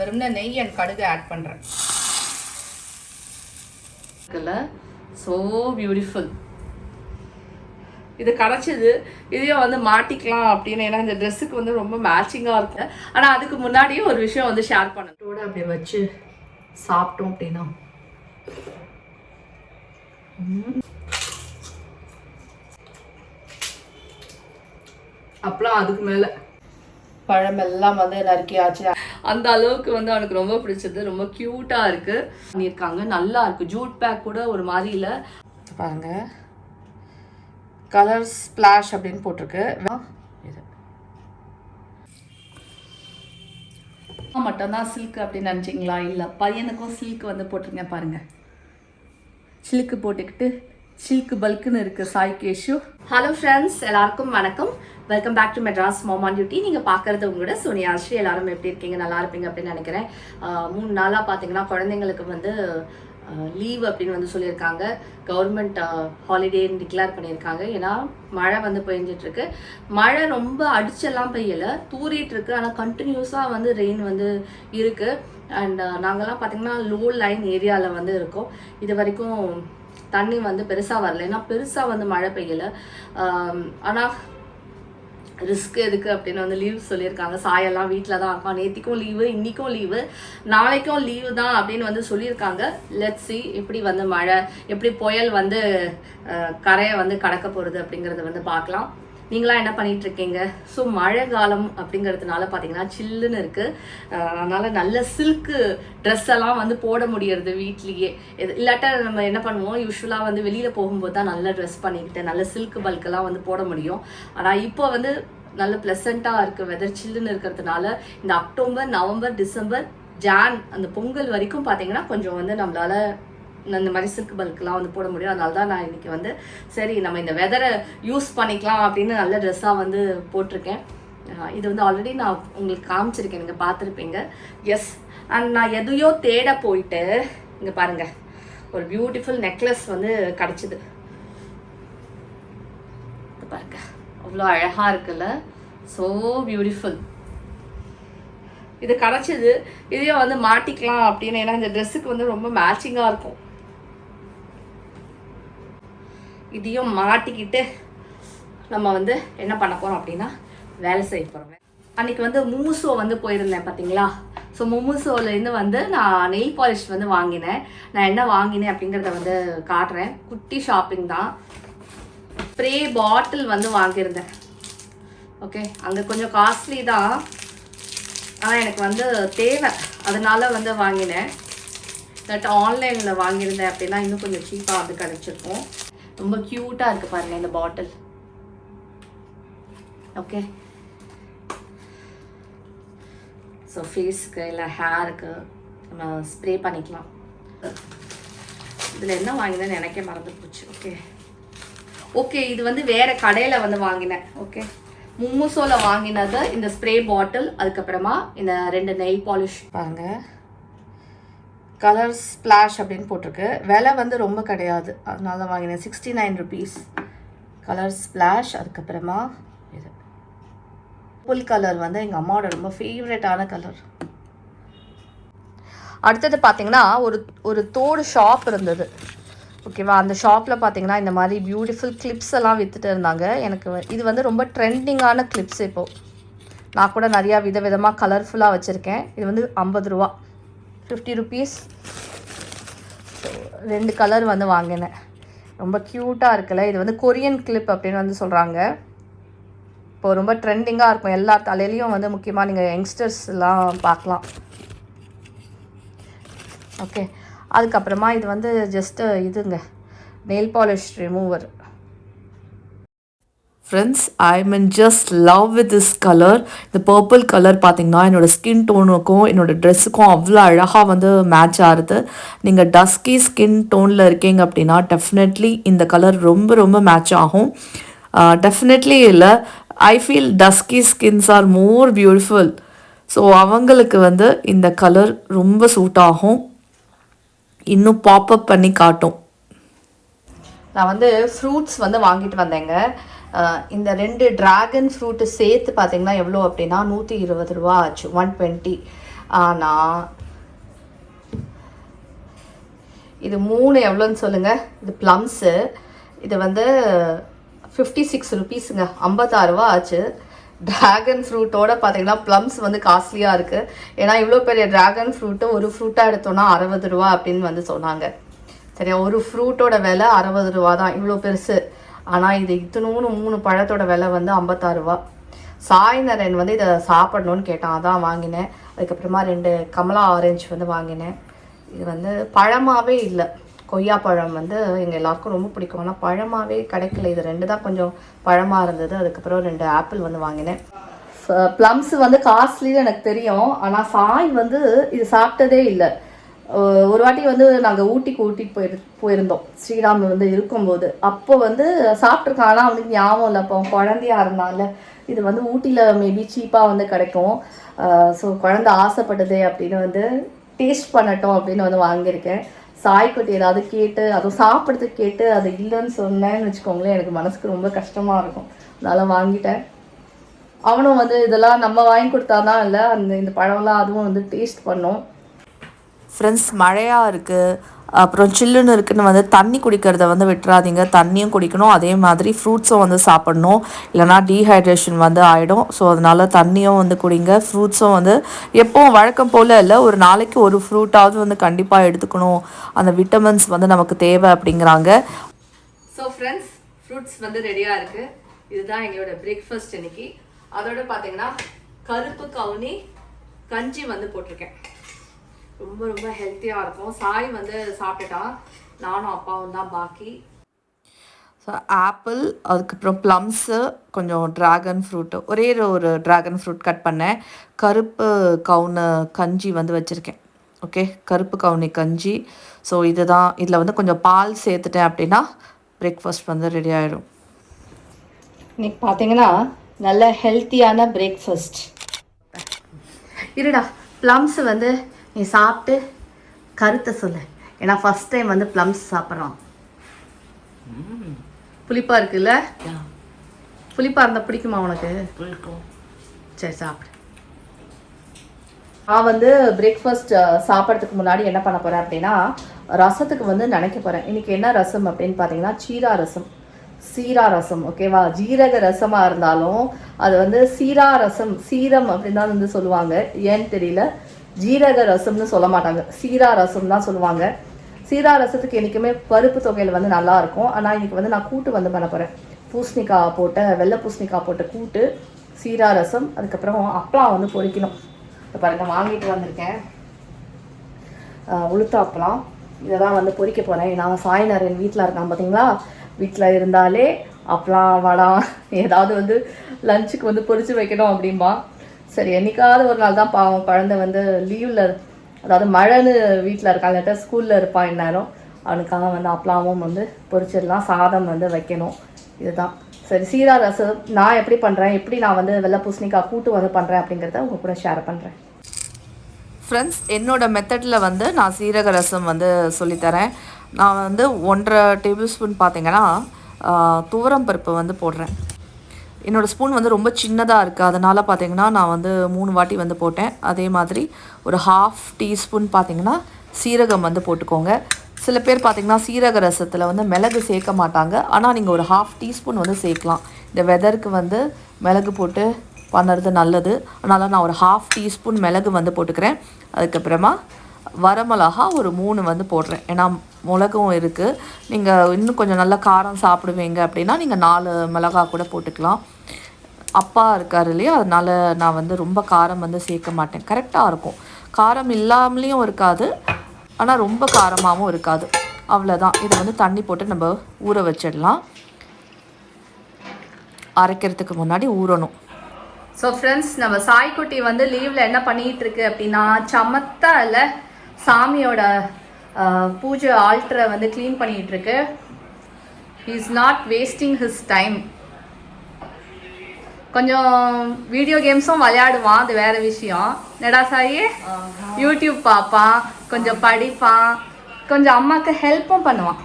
வெறும்னா நெய் அண்ட் கடுகு ஆட் பண்ணுறேன் இருக்குல்ல ஸோ பியூட்டிஃபுல் இது கிடச்சிது இதையும் வந்து மாட்டிக்கலாம் அப்படின்னு. ஏன்னா இந்த ட்ரெஸ்ஸுக்கு வந்து ரொம்ப மேட்சிங்காக இருக்கும். ஆனால் அதுக்கு முன்னாடியே ஒரு விஷயம் வந்து ஷேர் பண்ணட்டோட அப்படியே வச்சு சாப்பிட்டோம் அப்படின்னா. அப்பலாம் அதுக்கு மேலே பழமெல்லாம் வந்து நறுக்கியாச்சு அந்த அளவுக்கு வந்து அவனுக்கு ரொம்ப பிடிச்சது. ரொம்ப க்யூட்டாக இருக்கு. பண்ணியிருக்காங்க. நல்லா இருக்கு. ஜூட் பேக் கூட ஒரு மாதிரி இல்லை. பாருங்க. கலர் ஸ்பிளாஷ் அப்படின்னு போட்டிருக்கு. இது. மட்டும்தான் சில்க் அப்படின்னு நினச்சிங்களா? இல்லை பையனுக்கும் சில்க் வந்து போட்டிருக்கேன் பாருங்க. சில்க்கு போட்டுக்கிட்டு சில்க் பல்க்குன்னு இருக்கு சாய் கேஷு. ஹலோ ஃப்ரெண்ட்ஸ் எல்லாருக்கும் வணக்கம். Welcome back to Madras mom on duty நீங்கள் பார்க்குறது உங்களோட சோனியாஸ்ரீ எல்லாரும் எப்படி இருக்கீங்க? நல்லா இருப்பீங்க அப்படின்னு நினைக்கிறேன். மூணு நாளாக பார்த்தீங்கன்னா குழந்தைங்களுக்கு வந்து லீவ் அப்படின்னு வந்து சொல்லியிருக்காங்க. கவர்மெண்ட் ஹாலிடேன்னு டிக்ளேர் பண்ணியிருக்காங்க. ஏன்னா மழை வந்து பெஞ்சிட்ருக்கு. மழை ரொம்ப அடிச்செல்லாம் பெய்யலை. தூறிட்டு இருக்கு ஆனால் கண்டினியூஸாக வந்து ரெயின் வந்து இருக்கு. அண்ட் நாங்கள்லாம் பார்த்தீங்கன்னா லோ லைன் ஏரியாவில் வந்து இருக்கோம். இது வரைக்கும் தண்ணி வந்து பெருசாக வரல. ஏன்னா பெருசாக வந்து மழை பெய்யல. ஆனால் ரிஸ்க் எதுக்கு அப்படின்னு வந்து லீவ் சொல்லியிருக்காங்க. சாயெல்லாம் வீட்டில் தான் இருக்கோம். நேத்திக்கும் லீவு இன்றைக்கும் லீவு நாளைக்கும் லீவு தான் அப்படின்னு வந்து சொல்லியிருக்காங்க. லெட் சி எப்படி வந்து மழை எப்படி புயல் வந்து கரையை வந்து கடக்க போகிறது அப்படிங்கிறத வந்து பார்க்கலாம். நீங்களாம் என்ன பண்ணிட்டு இருக்கீங்க ஸோ மழை காலம் அப்படிங்கிறதுனால பார்த்தீங்கன்னா சில்லுன்னு இருக்கு. அதனால் அதனால நல்ல சில்க்கு ட்ரெஸ் எல்லாம் வந்து போட முடியறது வீட்லேயே. இது இல்லாட்டா நம்ம என்ன பண்ணுவோம்? யூஸ்வலாக வந்து வெளியில் போகும்போது தான் நல்ல ட்ரெஸ் பண்ணிக்கிட்டு நல்ல சில்க் பல்கெல்லாம் வந்து போட முடியும். ஆனால் இப்போ வந்து நல்ல ப்ளசண்ட்டாக இருக்குது வெதர் சில்லுன்னு இருக்கிறதுனால இந்த அக்டோபர் நவம்பர் டிசம்பர் ஜான் அந்த பொங்கல் வரைக்கும் பார்த்தீங்கன்னா கொஞ்சம் வந்து நம்மளால இந்த மாதிரி சில்க் பல்க்லாம் வந்து போட முடியும். அதனால தான் நான் இன்னைக்கு வந்து சரி நம்ம இந்த வெதரை யூஸ் பண்ணிக்கலாம் அப்படின்னு நல்ல ட்ரெஸ்ஸாக வந்து போட்டிருக்கேன். இது வந்து ஆல்ரெடி நான் உங்களுக்கு காமிச்சிருக்கேன். நீங்கள் பார்த்துருப்பீங்க. எஸ் அண்ட் நான் எதையோ தேட போயிட்டு இங்கே பாருங்க. ஒரு பியூட்டிஃபுல் நெக்லஸ் வந்து கிடச்சிது. பாருங்க. அவ்வளோ அழகாக இருக்குல்ல? ஸோ பியூட்டிஃபுல் இது கிடச்சிது. இதையும் வந்து மாட்டிக்கலாம் அப்படின்னு. ஏன்னா இந்த ட்ரெஸ்ஸுக்கு வந்து ரொம்ப மேட்சிங்காக இருக்கும். இதையும் மாட்டிக்கிட்டு நம்ம வந்து என்ன பண்ண போகிறோம் அப்படின்னா வேலை செய்ய போகிறோம் அன்னைக்கு வந்து மூசோ வந்து போயிருந்தேன் பார்த்தீங்களா ஸோ முமுசோலேருந்து வந்து நான் நெயில் பாலிஷ் வந்து வாங்கினேன். நான் என்ன வாங்கினேன் அப்படிங்கிறத வந்து காட்டுறேன். குட்டி ஷாப்பிங் தான். ஸ்ப்ரே பாட்டில் வந்து வாங்கியிருந்தேன். ஓகே அங்கே கொஞ்சம் காஸ்ட்லி தான். ஆனால் எனக்கு வந்து தேவை. அதனால வந்து வாங்கினேன். பட் ஆன்லைனில் வாங்கியிருந்தேன் அப்படின்னா இன்னும் கொஞ்சம் சீப்பாக வந்து கிடச்சிருக்கும். ரொம்ப க்யூட்டாக இருக்குது பாருங்கள் இந்த பாட்டில் ஓகே ஸோ ஃபேஸ்க்கு இல்லை ஹேருக்கு நம்ம ஸ்ப்ரே பண்ணிக்கலாம். இதில் என்ன வாங்கினேன்னு எனக்கே மறந்து போச்சு. ஓகே ஓகே இது வந்து வேற கடையில் வந்து வாங்கினேன். ஓகே மும்முசோல வாங்கினது இந்த ஸ்ப்ரே பாட்டில் அதுக்கப்புறமா இந்த ரெண்டு நெயில் பாலிஷ் பாருங்கள் கலர் ஸ்ப்ளாஷ் அப்படின்னு போட்டிருக்கு. விலை வந்து ரொம்ப கிடையாது. அதனால தான் வாங்கினேன். Sixty nine rupees colour splash அதுக்கப்புறமா இது. புல் கலர் வந்து எங்கள் அம்மாவோட ரொம்ப ஃபேவரட்டான கலர் அடுத்தது பார்த்தீங்கன்னா ஒரு ஒரு தோடு ஷாப் இருந்தது. ஓகேவா அந்த ஷாப்பில் பார்த்தீங்கன்னா இந்த மாதிரி பியூட்டிஃபுல் கிளிப்ஸ் எல்லாம் விற்றுட்டு இருந்தாங்க. எனக்கு இது வந்து ரொம்ப ட்ரெண்டிங்கான கிளிப்ஸ் இப்போது நான் கூட நிறையா விதவிதமாக கலர்ஃபுல்லாக வச்சுருக்கேன். இது வந்து ஐம்பது ரூபா. ஃபிஃப்டி ருபீஸ் ரெண்டு கலர் வந்து வாங்கினேன். ரொம்ப க்யூட்டாக இருக்குல்ல? இது வந்து கொரியன் கிளிப் அப்படின்னு வந்து சொல்கிறாங்க இப்போ ரொம்ப ட்ரெண்டிங்காக இருக்கும். எல்லா தலையிலையும் வந்து முக்கியமாக நீங்கள் யங்ஸ்டர்ஸ்லாம் பார்க்கலாம். ஓகே அதுக்கப்புறமா இது வந்து ஜஸ்ட்டு இதுங்க. Nail polish remover friends I mean just love with this colour இந்த பர்பிள் கலர் பார்த்தீங்கன்னா என்னோடய ஸ்கின் டோனுக்கும் என்னோட ட்ரெஸ்ஸுக்கும் அவ்வளோ அழகாக வந்து மேட்ச் ஆகுது. நீங்கள் டஸ்கி ஸ்கின் டோனில் இருக்கீங்க அப்படின்னா டெஃபினெட்லி இந்த கலர் ரொம்ப ரொம்ப மேட்ச் ஆகும். டெஃபினெட்லி இல்லை. I feel dusky skins are more beautiful so அவங்களுக்கு வந்து இந்த கலர் ரொம்ப சூட் ஆகும். இன்னும் பாப்அப் பண்ணி காட்டும். நான் வந்து ஃப்ரூட்ஸ் வந்து வாங்கிட்டு வந்தேங்க. இந்த ரெண்டு டிராகன் ஃப்ரூட்டு சேர்த்து பார்த்தீங்கன்னா எவ்வளோ அப்படின்னா நூற்றி இருபது ரூபா ஆச்சு. ஒன் டுவெண்ட்டி ஆனால் இது மூணு எவ்வளோன்னு சொல்லுங்கள் இது ப்ளம்ஸு இது வந்து ஃபிஃப்டி சிக்ஸ் ருபீஸுங்க ஐம்பத்தாறு ரூபா ஆச்சு. ட்ராகன் ஃப்ரூட்டோட பார்த்தீங்கன்னா ப்ளம்ஸ் வந்து காஸ்ட்லியாக இருக்குது ஏன்னா இவ்வளோ பெரிய ட்ராகன் ஃப்ரூட்டு ஒரு ஃப்ரூட்டாக எடுத்தோன்னா அறுபது ரூபா அப்படின்னு வந்து சொன்னாங்க. சரியா? ஒரு ஃப்ரூட்டோட விலை அறுபது ரூபா தான். இவ்வளோ பெருசு. ஆனால் இது இத்தனூன்னு மூணு பழத்தோட விலை வந்து ஐம்பத்தாறு ரூபா. சாய்ந்தரன் வந்து இதை சாப்பிடணும்னு கேட்டான். அதான் வாங்கினேன். அதுக்கப்புறமா ரெண்டு கமலா ஆரஞ்சு வந்து வாங்கினேன். இது வந்து பழமாகவே இல்லை. கொய்யா பழம் வந்து எங்கள் எல்லாருக்கும் ரொம்ப பிடிக்கும். ஆனால் பழமாகவே கிடைக்கல. இது ரெண்டு தான் கொஞ்சம் பழமாக இருந்தது. அதுக்கப்புறம் ரெண்டு ஆப்பிள் வந்து வாங்கினேன். ப்ளம்ஸ் வந்து காஸ்ட்லின்னு எனக்கு தெரியும். ஆனால் சாய் வந்து இது சாப்பிட்டதே இல்லை. ஒரு வாட்டி வந்து நாங்கள் ஊட்டிக்கு ஊட்டிட்டு போயிரு போயிருந்தோம். ஸ்ரீராம் வந்து இருக்கும்போது. அப்போ வந்து சாப்பிட்ருக்கான் ஆனால் அவனுக்கு ஞாபகம் இல்லை. அப்போ குழந்தையா இருந்தால இது வந்து ஊட்டியில் மேபி சீப்பாக வந்து கிடைக்கும். ஸோ குழந்தை ஆசைப்பட்டதே அப்படின்னு வந்து டேஸ்ட் பண்ணட்டும் அப்படின்னு வந்து வாங்கியிருக்கேன். சாய்க்குட்டி ஏதாவது கேட்டு அதுவும் சாப்பிட்றதுக்கு கேட்டு அது இல்லைன்னு சொன்னேன்னு வச்சுக்கோங்களேன். எனக்கு மனசுக்கு ரொம்ப கஷ்டமாக இருக்கும். அதனால வாங்கிட்டேன். அவனும் வந்து இதெல்லாம் நம்ம வாங்கி கொடுத்தாதான் இல்லை. அந்த இந்த பழம்லாம் அதுவும் வந்து டேஸ்ட் பண்ணோம். ஃப்ரெண்ட்ஸ் மழையாக இருக்குது அப்புறம் சில்லுன்னு இருக்குன்னு வந்து தண்ணி குடிக்கிறத வந்து விட்டுறாதீங்க. தண்ணியும் குடிக்கணும். அதே மாதிரி ஃப்ரூட்ஸும் வந்து சாப்பிடணும். இல்லைனா டீஹைட்ரேஷன் வந்து ஆகிடும் ஸோ அதனால தண்ணியும் வந்து குடிங்க. ஃப்ரூட்ஸும் வந்து எப்போவும் வழக்கம் போல் இல்லை. ஒரு நாளைக்கு ஒரு ஃப்ரூட்டாவது வந்து கண்டிப்பாக எடுத்துக்கணும். அந்த விட்டமின்ஸ் வந்து நமக்கு தேவை அப்படிங்கிறாங்க. ஸோ ஃப்ரெண்ட்ஸ் ஃப்ரூட்ஸ் வந்து ரெடியாக இருக்குது இதுதான் எங்களோட பிரேக்ஃபாஸ்ட் இன்னைக்கு. அதோட பார்த்தீங்கன்னா கருப்பு கவுனி கஞ்சி வந்து போட்டிருக்கேன். ரொம்ப ரொம்ப ஹெல்த்தியாக இருக்கும். சாய் வந்து சாப்பிட்டுட்டான் நானும் அப்பாவும் தான் பாக்கி. ஸோ ஆப்பிள் அதுக்கப்புறம் ப்ளம்ஸு கொஞ்சம் ட்ராகன் ஃப்ரூட்டு ஒரே ஒரு ட்ராகன் ஃப்ரூட் கட் பண்ணேன். கருப்பு கவுனு கஞ்சி வந்து வச்சுருக்கேன். ஓகே கருப்பு கவுனி கஞ்சி. ஸோ இதுதான். இதில் வந்து கொஞ்சம் பால் சேர்த்துட்டேன் அப்படின்னா பிரேக்ஃபாஸ்ட் வந்து ரெடி ஆகிடும் இன்னைக்கு பார்த்தீங்கன்னா நல்ல ஹெல்த்தியான பிரேக்ஃபாஸ்ட் இருடா ப்ளம்ஸ் வந்து நீ சாப்பிட்டு கருத்தை சொல்லு. ஏன்னா ஃபர்ஸ்ட் டைம் வந்து ப்ளம்ஸ் சாப்பிட்றான் புளிப்பா இருக்குல்ல? புளிப்பா இருந்தா பிடிக்குமா உனக்கு? சரி சாப்பிடு. நான் வந்து பிரேக்ஃபாஸ்ட் சாப்பிட்றதுக்கு முன்னாடி என்ன பண்ண போறேன் அப்படின்னா ரசத்துக்கு வந்து நினைக்க போறேன். இன்னைக்கு என்ன ரசம் அப்படின்னு பார்த்தீங்கன்னா சீரா ரசம். சீரா ரசம் ஓகேவா ஜீரக ரசமா இருந்தாலும் அது வந்து சீரா ரசம் சீரம் அப்படின்னு தான் வந்து சொல்லுவாங்க. ஏன்னு தெரியல. ஜீரக ரசம்னு சொல்ல மாட்டாங்க. சீரா ரசம் தான் சொல்லுவாங்க. சீரா ரசத்துக்கு என்றைக்குமே பருப்பு தொகையில் வந்து நல்லாயிருக்கும் ஆனால் இன்றைக்கி வந்து நான் கூட்டு வந்து பண்ண போகிறேன் பூசணிக்காய் போட்ட வெள்ளை பூசணிக்காய் போட்ட கூட்டு சீரா ரசம் அதுக்கப்புறம் அப்பளம் வந்து பொறிக்கணும். இப்போ நான் வாங்கிட்டு வந்திருக்கேன். உளுத்தாப்பலாம் இதை தான் வந்து பொறிக்க போகிறேன் நான் சாய்நாரன் வீட்டில் இருக்கான் பார்த்தீங்களா வீட்டில் இருந்தாலே அப்பளம் வடம் ஏதாவது வந்து லஞ்சுக்கு வந்து பொறிச்சு வைக்கணும் அப்படிம்பா. சரி என்னைக்காவது ஒரு நாள் தான் பாவம். குழந்தை வந்து லீவில் அதாவது மழைன்னு வீட்டில் இருக்காங்க ஸ்கூலில் இருப்பான் இந்நேரம். அவனுக்காக வந்து அப்பளாவும் வந்து பொரிச்சிடலாம் சாதம் வந்து வைக்கணும். இதுதான். சரி சீரா ரசம். நான் எப்படி பண்ணுறேன் எப்படி நான் வந்து வெள்ளை பூசணிக்காய் கூட்டு வந்து பண்ணுறேன் அப்படிங்கிறத உங்க கூட ஷேர் பண்ணுறேன் ஃப்ரெண்ட்ஸ் என்னோட மெத்தடில் வந்து நான் சீரக ரசம் வந்து சொல்லித்தரேன். நான் வந்து ஒன்றரை டேபிள் ஸ்பூன் பார்த்தீங்கன்னா துவரம் பருப்பு வந்து போடுறேன். என்னோடய ஸ்பூன் வந்து ரொம்ப சின்னதாக இருக்குது அதனால் பார்த்தீங்கன்னா நான் வந்து மூணு வாட்டி வந்து போட்டேன். அதே மாதிரி ஒரு ஹாஃப் டீஸ்பூன் பார்த்தீங்கன்னா சீரகம் வந்து போட்டுக்கோங்க. சில பேர் பார்த்தீங்கன்னா சீரக ரசத்தில் வந்து மிளகு சேர்க்க மாட்டாங்க. ஆனால் நீங்கள் ஒரு ஹாஃப் டீஸ்பூன் வந்து சேர்க்கலாம். இந்த வெதருக்கு வந்து மிளகு போட்டு பண்ணுறது நல்லது. அதனால் நான் ஒரு ஹாஃப் டீஸ்பூன் மிளகு வந்து போட்டுக்கிறேன். அதுக்கப்புறமா வரமிளகா ஒரு மூணு வந்து போடுறேன். ஏன்னா மிளகும் இருக்குது நீங்கள் இன்னும் கொஞ்சம் நல்லா காரம் சாப்பிடுவீங்க அப்படின்னா நீங்கள் நாலு மிளகா கூட போட்டுக்கலாம். அப்பா இருக்கார் இல்லையா? அதனால் நான் வந்து ரொம்ப காரம் வந்து சேர்க்க மாட்டேன். கரெக்டாக இருக்கும். காரம் இல்லாமலேயும் இருக்காது. ஆனால் ரொம்ப காரமாகவும் இருக்காது. அவ்வளோதான் இதை வந்து தண்ணி போட்டு நம்ம ஊற வச்சிடலாம். அரைக்கிறதுக்கு முன்னாடி ஊறணும். ஸோ ஃப்ரெண்ட்ஸ் நம்ம சாய்க்குட்டி வந்து லீவில் என்ன பண்ணிகிட்ருக்கு அப்படின்னா சமத்தா இல்லை சாமியோட பூஜை ஆல்டரை வந்து clean பண்ணிகிட்ருக்கு is not wasting his time கொஞ்சம் வீடியோ கேம்ஸும் விளையாடுவான் அது வேற விஷயம். நெடா சாயி? யூடியூப் பார்ப்பான் கொஞ்சம் படிப்பான் கொஞ்சம் அம்மாவுக்கு ஹெல்ப்பும் பண்ணுவான்.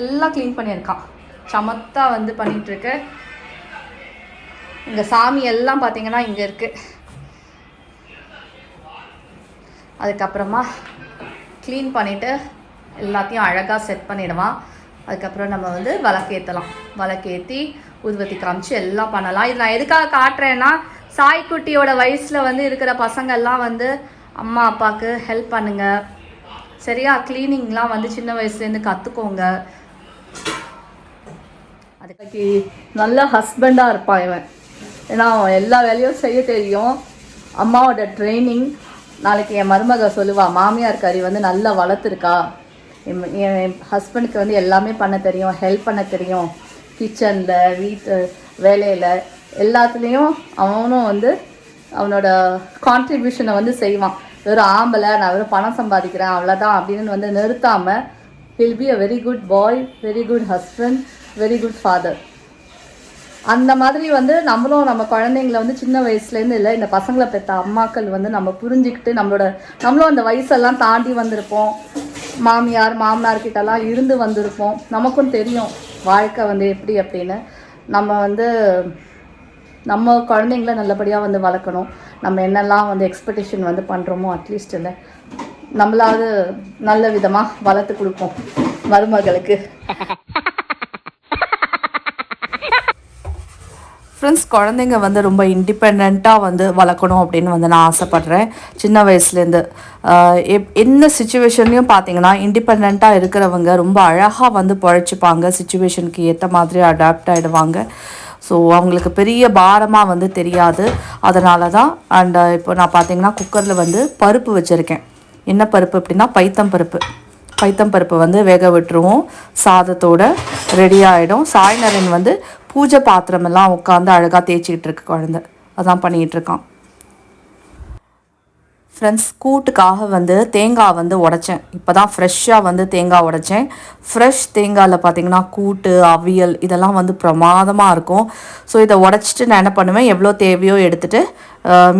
எல்லாம் க்ளீன் பண்ணியிருக்கான். சமத்தாக வந்து பண்ணிகிட்ருக்கு இங்கே சாமி எல்லாம் பார்த்தீங்கன்னா இங்கே இருக்குது அதுக்கப்புறமா க்ளீன் பண்ணிவிட்டு எல்லாத்தையும் அழகாக செட் பண்ணிடுவான் அதுக்கப்புறம் நம்ம வந்து விளக்கேற்றலாம் விளக்கேற்றி உருவத்தி காமிச்சு எல்லாம் பண்ணலாம். இது நான் எதுக்காக காட்டுறேன்னா சாய்க்குட்டியோட வயசில் வந்து இருக்கிற பசங்கள்லாம் வந்து அம்மா அப்பாவுக்கு ஹெல்ப் பண்ணுங்கள் சரியா? க்ளீனிங்லாம் வந்து சின்ன வயசுலேருந்து கற்றுக்கோங்க அதுக்கு நல்ல ஹஸ்பண்டாக இருப்பான் இவன். ஏன்னா அவன் எல்லா வேலையும் செய்ய தெரியும். அம்மாவோட ட்ரைனிங் நாளைக்கு என் மருமக சொல்லுவா மாமியார் கறி வந்து நல்லா வளர்த்துருக்கா. என் என் ஹஸ்பண்டுக்கு வந்து எல்லாமே பண்ண தெரியும் ஹெல்ப் பண்ண தெரியும். கிச்சனில் வீட்டு வேலையில் எல்லாத்துலேயும் அவனும் வந்து அவனோட கான்ட்ரிபியூஷனை வந்து செய்வான். வெறும் ஆம்பளை நான் வெறும் பணம் சம்பாதிக்கிறேன் அவ்வளோதான் அப்படின்னு வந்து நிறுத்தாமல் will be a very good boy very good husband very good father அந்த மாதிரி வந்து நம்மளும் நம்ம குழந்தைங்கள வந்து சின்ன வயசுலேருந்து இல்லை இந்த பசங்களை பெற்ற அம்மாக்கள் வந்து நம்ம புரிஞ்சுக்கிட்டு நம்மளோட நம்மளும் அந்த வயசெல்லாம் தாண்டி வந்திருப்போம். மாமியார் மாமனார் கிட்டலாம் இருந்து வந்திருப்போம். நமக்கும் தெரியும் வாழ்க்கை வந்து எப்படி அப்படின்னு. நம்ம வந்து நம்ம குழந்தைங்கள நல்லபடியாக வந்து வளர்க்கணும். நம்ம என்னெல்லாம் வந்து எக்ஸ்பெக்டேஷன் வந்து பண்ணுறோமோ அட்லீஸ்ட் இல்லை நம்மளாவது நல்ல விதமாக வளர்த்து கொடுப்போம் மருமகளுக்கு. ஃப்ரெண்ட்ஸ் குழந்தைங்க வந்து ரொம்ப இண்டிபெண்ட்டாக வந்து வளர்க்கணும் அப்படின்னு வந்து நான் ஆசைப்பட்றேன். சின்ன வயசுலேருந்து. எப் என்ன சுச்சுவேஷன்லையும் பார்த்தீங்கன்னா இண்டிபெண்ட்டாக இருக்கிறவங்க ரொம்ப அழகாக வந்து பழைச்சிப்பாங்க. சுச்சுவேஷனுக்கு ஏற்ற மாதிரி அடாப்ட் ஆகிடுவாங்க ஸோ அவங்களுக்கு பெரிய பாரமாக வந்து தெரியாது. அதனால தான் அண்ட் இப்போ நான் பார்த்தீங்கன்னா குக்கரில் வந்து பருப்பு வச்சுருக்கேன். என்ன பருப்பு அப்படின்னா பைத்தம் பருப்பு. பைத்தம் பருப்பு வந்து வேக விட்டுருவோம். சாதத்தோட ரெடி ஆகிடும் சாய்நரன் வந்து பூஜை பாத்திரமெல்லாம் உட்காந்து அழகாக தேய்ச்சிக்கிட்டு இருக்கு குழந்த. அதான் பண்ணிகிட்டு இருக்கான் ஃப்ரெண்ட்ஸ் கூட்டுக்காக வந்து தேங்காய் வந்து உடைச்சேன். இப்போ தான் ஃப்ரெஷ்ஷாக வந்து தேங்காய் உடைச்சேன். ஃப்ரெஷ் தேங்காயில் பார்த்தீங்கன்னா கூட்டு அவியல் இதெல்லாம் வந்து பிரமாதமாக இருக்கும். ஸோ இதை உடச்சிட்டு நான் என்ன பண்ணுவேன்? எவ்வளோ தேவையோ எடுத்துகிட்டு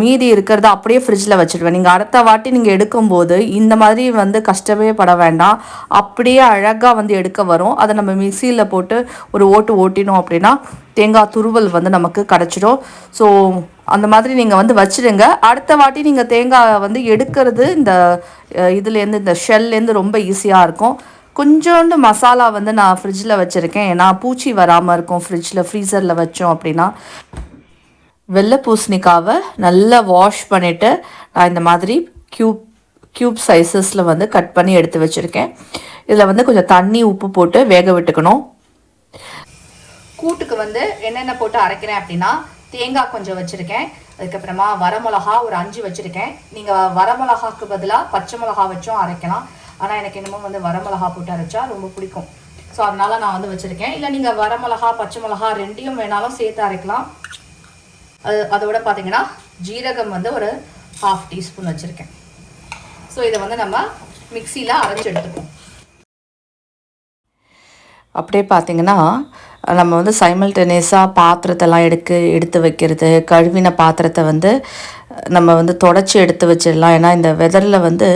மீதி இருக்கிறத அப்படியே ஃப்ரிட்ஜில் வச்சுடுவேன் நீங்கள் அடுத்த வாட்டி நீங்கள் எடுக்கும்போது இந்த மாதிரி வந்து கஷ்டமே பட வேண்டாம். அப்படியே அழகாக வந்து எடுக்க வரும். அதை நம்ம மிக்சியில் போட்டு ஒரு ஓட்டு ஓட்டினோம் அப்படின்னா தேங்காய் துருவல் வந்து நமக்கு கிடச்சிடும். ஸோ அந்த மாதிரி நீங்கள் வந்து வச்சுடுங்க அடுத்த வாட்டி நீங்கள் தேங்காய் வந்து எடுக்கிறது இந்த இதுலேருந்து இந்த ஷெல்லேருந்து ரொம்ப ஈஸியாக இருக்கும். கொஞ்சோண்டு மசாலா வந்து நான் ஃப்ரிட்ஜில் வச்சுருக்கேன். ஏன்னா பூச்சி வராமல் இருக்கும் ஃப்ரிட்ஜில் ஃப்ரீசரில் வச்சோம் அப்படின்னா. வெள்ளை பூசணிக்காவை நல்லா வாஷ் பண்ணிவிட்டு நான் இந்த மாதிரி க்யூப் க்யூப் சைஸஸில் வந்து கட் பண்ணி எடுத்து வச்சுருக்கேன். இதில் வந்து கொஞ்சம் தண்ணி உப்பு போட்டு வேக விட்டுக்கணும். கூட்டுக்கு வந்து என்னென்ன போட்டு அரைக்கிறேன் அப்படின்னா தேங்காய் கொஞ்சம் வச்சுருக்கேன். அதுக்கப்புறமா வரமிளகா ஒரு அஞ்சு வச்சுருக்கேன். நீங்கள் வரமிளகாக்கு பதிலாக பச்சை மிளகா வச்சும் அரைக்கலாம். ஆனால் எனக்கு என்னமோ வந்து வரமிளகா போட்டு அரைச்சா ரொம்ப பிடிக்கும். ஸோ அதனால் நான் வந்து வச்சுருக்கேன். இல்லை நீங்கள் வரமிளகா பச்சை மிளகா ரெண்டையும் வேணாலும் சேர்த்து அரைக்கலாம். அது அதோட பார்த்தீங்கன்னா ஜீரகம் வந்து ஒரு ஹாஃப் டீஸ்பூன் வச்சுருக்கேன். ஸோ இதை வந்து நம்ம மிக்சியில் அரைச்சி எடுத்துப்போம். அப்படியே பார்த்தீங்கன்னா நம்ம வந்து சைமல்டேனியஸாக பாத்திரத்தெல்லாம் எடுக்க எடுத்து வைக்கிறது கழுவின பாத்திரத்தை வந்து நம்ம வந்து தொடச்சி எடுத்து வச்சிடலாம். ஏன்னா இந்த வெதரில் வந்து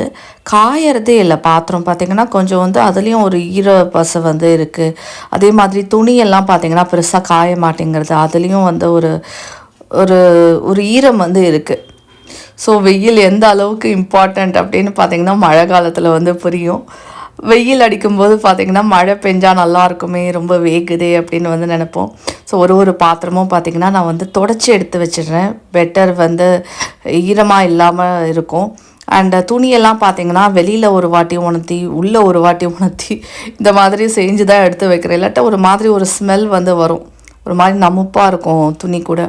காயறதே இல்லை. பாத்திரம் பார்த்திங்கன்னா கொஞ்சம் வந்து அதுலேயும் ஒரு ஈர பசை வந்து இருக்குது அதே மாதிரி துணியெல்லாம் பார்த்திங்கன்னா பெருசாக காய மாட்டேங்கிறது. அதுலேயும் வந்து ஒரு ஒரு ஒரு ஈரம் வந்து இருக்குது ஸோ வெயில் எந்த அளவுக்கு இம்பார்ட்டண்ட் அப்படின்னு பார்த்தீங்கன்னா மழை காலத்தில் வந்து புரியும். வெயில் அடிக்கும்போது பார்த்திங்கன்னா மழை பெஞ்சால் நல்லா இருக்குமே ரொம்ப வேகுதே அப்படின்னு வந்து நினைப்போம். ஸோ ஒரு ஒரு பாத்திரமும் பார்த்திங்கன்னா நான் வந்து தொடச்சி எடுத்து வச்சிடுறேன். பெட்டர் வந்து ஈரமாக இல்லாமல் இருக்கும். அண்ட் துணியெல்லாம் பார்த்திங்கன்னா வெளியில் ஒரு வாட்டி உணர்த்தி உள்ளே ஒரு வாட்டி உணர்த்தி இந்த மாதிரி செஞ்சு தான் எடுத்து வைக்கிறேன். இல்லாட்ட ஒரு மாதிரி ஒரு ஸ்மெல் வந்து வரும். ஒரு மாதிரி நமுப்பாக இருக்கும் துணி கூட.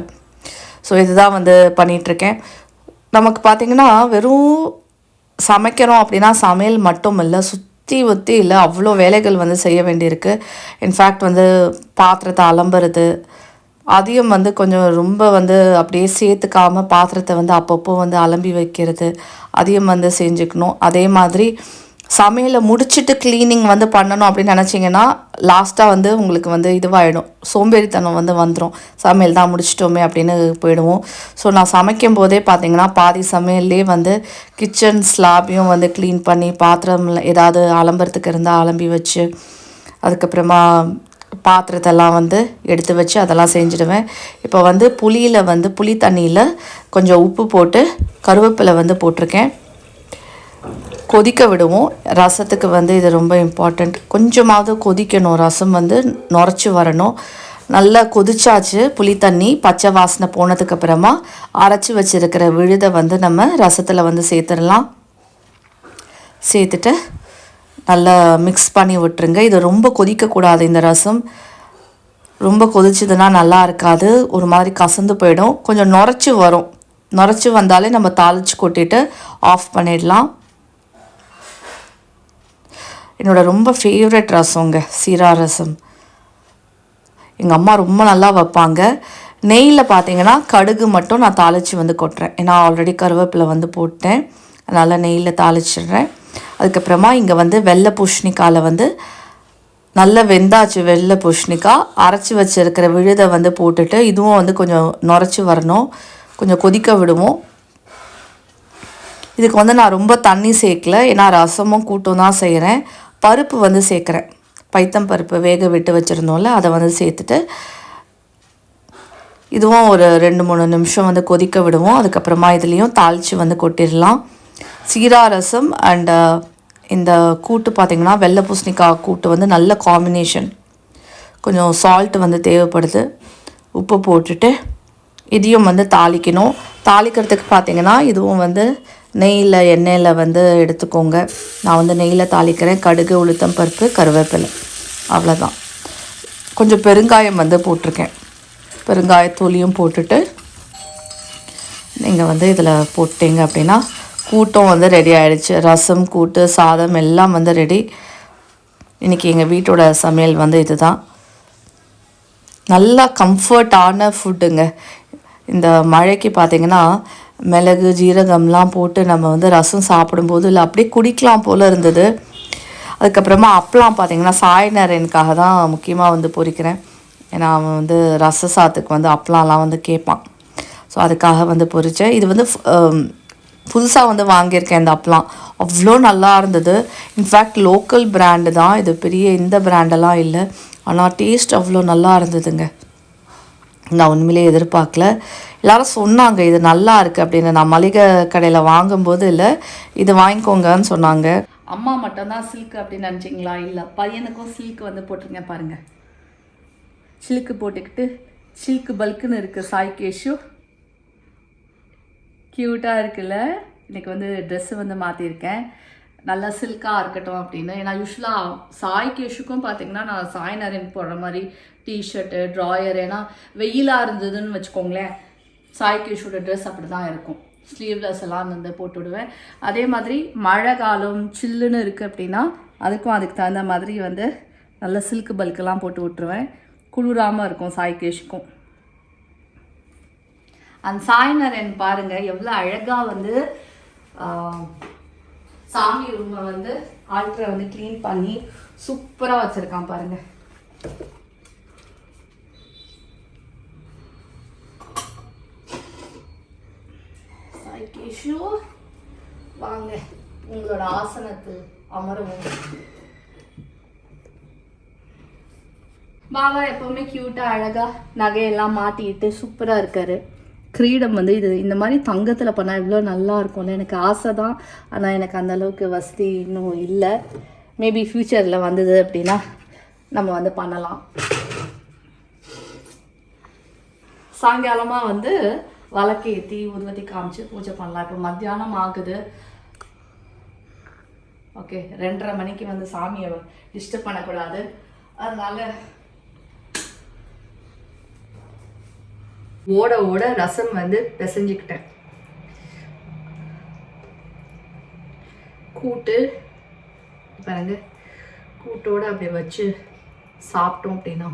ஸோ இதுதான் வந்து பண்ணிகிட்ருக்கேன் நமக்கு பார்த்திங்கன்னா வெறும் சமைக்கிறோம் அப்படின்னா சமையல் மட்டும் இல்லை சுற்றி ஒத்தி இல்லை அவ்வளோ வேலைகள் வந்து செய்ய வேண்டியிருக்கு. இன்ஃபேக்ட் வந்து பாத்திரத்தை அலம்புறது அதையும் வந்து கொஞ்சம் ரொம்ப வந்து அப்படியே சேர்த்துக்காம பாத்திரத்தை வந்து அப்பப்போ வந்து அலம்பி வைக்கிறது அதையும் வந்து செஞ்சுக்கணும். அதே மாதிரி சமையலை முடிச்சுட்டு க்ளீனிங் வந்து பண்ணணும் அப்படின்னு நினச்சிங்கன்னா லாஸ்ட்டாக வந்து உங்களுக்கு வந்து இதுவாகிடும் சோம்பேறித்தனம் வந்து வந்துடும் சமையல் தான் முடிச்சிட்டோமே அப்படின்னு போயிடுவோம். ஸோ நான் சமைக்கும் போதே பார்த்தீங்கன்னா பாதி சமையல்லே வந்து கிச்சன் ஸ்லாபையும் வந்து க்ளீன் பண்ணி பாத்திரம் ஏதாவது அலம்புறதுக்கு இருந்தால் அலம்பி வச்சு அதுக்கப்புறமா பாத்திரத்தெல்லாம் வந்து எடுத்து வச்சு அதெல்லாம் செஞ்சுடுவேன். இப்போ வந்து புளியில் வந்து புளி தண்ணியில் கொஞ்சம் உப்பு போட்டு கருவேப்பிலை வந்து போட்டிருக்கேன். கொதிக்க விடுவோம். ரசத்துக்கு வந்து இது ரொம்ப இம்பார்ட்டண்ட் கொஞ்சமாவது கொதிக்கணும். ரசம் வந்து நுரைச்சி வரணும். நல்லா கொதிச்சாச்சு. புளி தண்ணி பச்சை வாசனை போனதுக்கு அப்புறமா அரைச்சி வச்சிருக்கிற விழுதை வந்து நம்ம ரசத்தில் வந்து சேர்த்துடலாம். சேர்த்துட்டு நல்லா மிக்ஸ் பண்ணி விட்டுருங்க. இது ரொம்ப கொதிக்கக்கூடாது இந்த ரசம். ரொம்ப கொதிச்சதுன்னா நல்லா இருக்காது. ஒரு மாதிரி கசந்து போயிடும். கொஞ்சம் நுரைச்சி வரும். நுரைச்சி வந்தாலே நம்ம தாளித்து கொட்டிட்டு ஆஃப் பண்ணிடலாம். என்னோட ரொம்ப ஃபேவரட் ரசங்க சீரா ரசம். எங்கள் அம்மா ரொம்ப நல்லா வைப்பாங்க. நெய்யில் பார்த்தீங்கன்னா கடுகு மட்டும் நான் தாளித்து வந்து கொட்டுறேன். ஏன்னா ஆல்ரெடி கருவேப்பிலை வந்து போட்டேன். அதனால் நெய்யில் தாளிச்சிடுறேன். அதுக்கப்புறமா இங்கே வந்து வெள்ளை பூஷ்ணிக்காவில் வந்து நல்ல வெந்தாச்சு வெள்ளை பூஷ்ணிக்காய் அரைச்சி வச்சுருக்கிற விழுதை வந்து போட்டுட்டு இதுவும் வந்து கொஞ்சம் நுரைச்சி வரணும். கொஞ்சம் கொதிக்க விடுவோம். இதுக்கு வந்து நான் ரொம்ப தண்ணி சேர்க்கல. ஏன்னா ரசமும் கூட்டும் தான் செய்கிறேன் பருப்பு வந்து சேர்க்குறேன். பைத்தம் பருப்பு வேக விட்டு வச்சுருந்தோம்ல அதை வந்து சேர்த்துட்டு இதுவும் ஒரு ரெண்டு மூணு நிமிஷம் வந்து கொதிக்க விடுவோம். அதுக்கப்புறமா இதுலேயும் தாளித்து வந்து கொட்டிடலாம். சீரா ரசம் அண்டு uh, இந்த கூட்டு பார்த்திங்கன்னா வெள்ளை பூசணிக்காய் கூட்டு வந்து நல்ல காம்பினேஷன் கொஞ்சம் சால்ட் வந்து தேவைப்படுது. உப்பு போட்டுட்டு இதையும் வந்து தாளிக்கணும். தாளிக்கிறதுக்கு பார்த்தீங்கன்னா இதுவும் வந்து நெய்யில் எண்ணெயில் வந்து எடுத்துக்கோங்க. நான் வந்து நெய்யில் தாளிக்கிறேன். கடுகு உளுத்தம் பருப்பு கருவேப்பிலை. அவ்வளோதான் கொஞ்சம் பெருங்காயம் வந்து போட்டிருக்கேன். பெருங்காயத்தூளியும் போட்டுட்டு நீங்கள் வந்து இதில் போட்டீங்க அப்படின்னா கூட்டம் வந்து ரெடி ஆகிடுச்சு ரசம் கூட்டு சாதம் எல்லாம் வந்து ரெடி இன்றைக்கி எங்கள் வீட்டோட சமையல் வந்து இதுதான். நல்லா கம்ஃபர்டான ஃபுட்டுங்க இந்த மழைக்கு பார்த்தீங்கன்னா மிளகு ஜீரகம்லாம் போட்டு நம்ம வந்து ரசம் சாப்பிடும்போது இல்லை அப்படியே குடிக்கலாம் போல் இருந்தது. அதுக்கப்புறமா அப்பளம் பார்த்தீங்கன்னா சாய்நரனுக்காக தான் முக்கியமாக வந்து பொறிக்கிறேன். ஏன்னா அவன் வந்து ரச சாத்துக்கு வந்து அப்பளம்லாம் வந்து கேட்பான். ஸோ அதுக்காக வந்து பொரித்தேன் இது வந்து புதுசாக வந்து வாங்கியிருக்கேன் இந்த அப்பளம். அவ்வளோ நல்லா இருந்தது. இன்ஃபேக்ட் லோக்கல் பிராண்டு தான். இது பெரிய இந்த பிராண்டெல்லாம் இல்லை. ஆனால் டேஸ்ட் அவ்வளோ நல்லா இருந்ததுங்க. நான் உண்மையிலே எதிர்பார்க்கல. எல்லாரும் சொன்னாங்க இது நல்லா இருக்குது அப்படின்னு. நான் மளிகை கடையில் வாங்கும்போது இல்லை இது வாங்கிக்கோங்கன்னு சொன்னாங்க. அம்மா மட்டும்தான் சில்க் அப்படின்னு நினச்சிங்களா? இல்லை பையனுக்கும் சில்க் வந்து போட்டிருங்க பாருங்க. சில்க்கு போட்டுக்கிட்டு சில்க்கு பல்க்குன்னு இருக்குது சாய் கேஷு. க்யூட்டாக இருக்குல்ல. இன்னைக்கு வந்து ட்ரெஸ்ஸு வந்து மாற்றிருக்கேன் நல்லா சில்காக இருக்கட்டும் அப்படின்னு. ஏன்னா யூஸ்வலாக சாய் கேஷுக்கும் பார்த்தீங்கன்னா நான் சாய் நரேன் போடுற மாதிரி டிஷர்ட்டு ட்ராயர் ஏன்னா வெயிலாக இருந்ததுன்னு வச்சுக்கோங்களேன். சாய் ட்ரெஸ் அப்படி தான் இருக்கும். ஸ்லீவ்லெஸ் எல்லாம் வந்து போட்டு விடுவேன். அதே மாதிரி மழை காலம் சில்லுன்னு இருக்குது அப்படின்னா அதுக்கும் அதுக்கு தகுந்த மாதிரி வந்து நல்ல சில்க் பல்க்கெல்லாம் போட்டு விட்டுருவேன். குளிராமல் இருக்கும் சாய்கேஷுக்கும். அந்த சாய்நரன் பாருங்க எவ்வளோ அழகாக வந்து சாமி ரூமை வந்து ஆல்ட்ரை வந்து க்ளீன் பண்ணி சூப்பராக வச்சுருக்கான் பாருங்கள் சாய் கேஷு வாங்க உங்களோட ஆசனத்தில் அமரவும். பாபா எப்போவுமே க்யூட்டாக அழகாக நகையெல்லாம் மாட்டிட்டு சூப்பராக இருக்கார். கிரீடம் வந்து இது இந்த மாதிரி தங்கத்தில் பண்ணால் இவ்வளோ நல்லா இருக்கும்ல எனக்கு ஆசை தான். ஆனால் எனக்கு அந்தளவுக்கு வசதி இன்னும் இல்லை. மேபி ஃப்யூச்சரில் வந்தது அப்படின்னா நம்ம வந்து பண்ணலாம். சாயங்காலமாக வந்து விளக்கேற்றி உருவத்தி காமிச்சு பூஜை பண்ணலாம். இப்போ மத்தியானம் ஆகுது. ஓகே ரெண்டரை மணிக்கு வந்து சாமியை டிஸ்டர்ப் பண்ணக்கூடாது. அதனால ஓட ஓட ரசம் வந்து பிசைஞ்சுக்கிட்டேன். கூட்டு பாருங்க கூட்டோட அப்படியே வச்சு சாப்பிட்டோம் அப்படின்னா.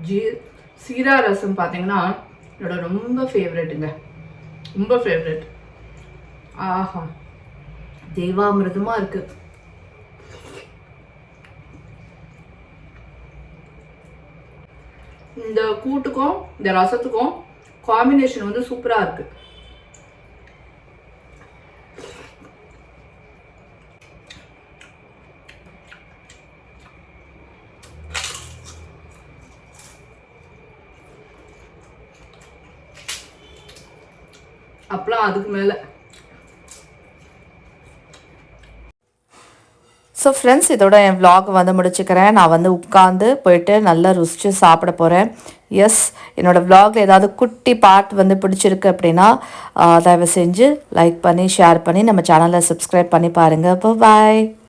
ஜீ சீரா ரசம் பார்த்தீங்கன்னா என்னோட ரொம்ப ஃபேவரெட்டுங்க ரொம்ப ஃபேவரெட் ஆஹா தெய்வாமிரதமாக இருக்கு. இந்த கூட்டுக்கும் இந்த ரசத்துக்கும் காம்பினேஷன் வந்து சூப்பராக இருக்கு அப்பலாம் அதுக்கு மேலே. ஸோ ஃப்ரெண்ட்ஸ் இதோட என் விலாக் வந்து முடிச்சுக்கிறேன். நான் வந்து உட்காந்து போயிட்டு நல்லா ருசித்து சாப்பிட போகிறேன் எஸ் என்னோடய விலாகில் ஏதாவது குட்டி பார்ட் வந்து பிடிச்சிருக்கு அப்படின்னா தயவு செஞ்சு லைக் பண்ணி ஷேர் பண்ணி நம்ம சேனலை சப்ஸ்கிரைப் பண்ணி பாருங்கள் பாய்